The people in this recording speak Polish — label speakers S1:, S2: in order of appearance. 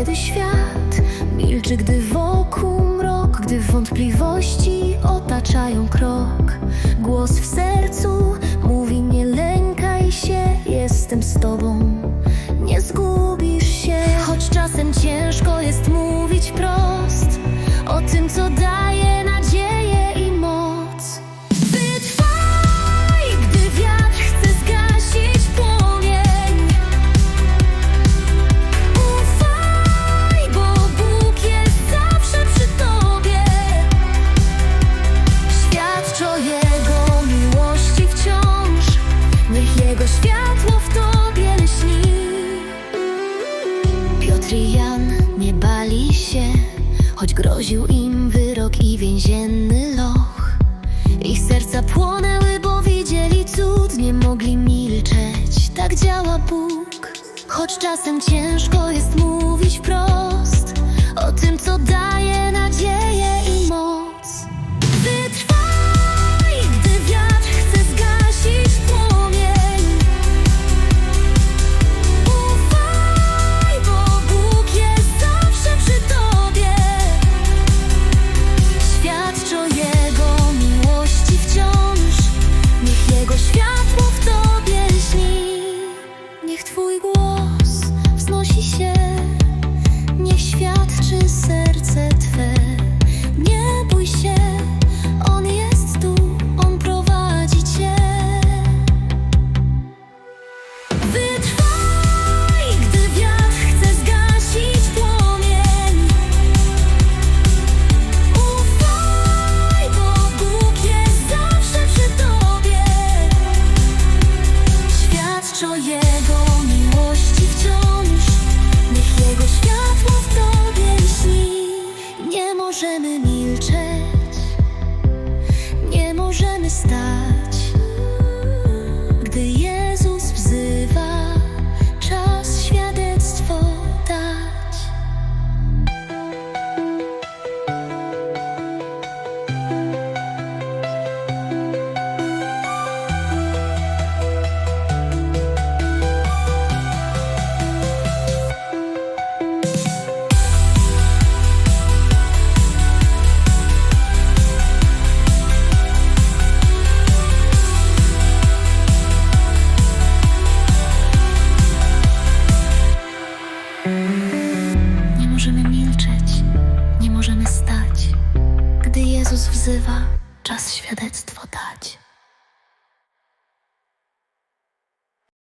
S1: Kiedy świat milczy, gdy wokół mrok, gdy wątpliwości otaczają krok. Głos w sercu mówi: Nie lękaj się, jestem z tobą. Nie zgubisz się, choć czasem ciężko jest mówić wprost o tym, co daje Jan nie bali się, choć groził im wyrok i więzienny loch. Ich serca płonęły, bo widzieli cud, nie mogli milczeć. Tak działa Bóg. Choć czasem ciężko jest mówić wprost o tym, co daje Twój głos wznosi się, niech świadczy serce Jego miłości wciąż, niech Jego światło w Nie możemy milczeć, nie możemy stać. Gdy Jezus wzywa, czas świadectwo dać.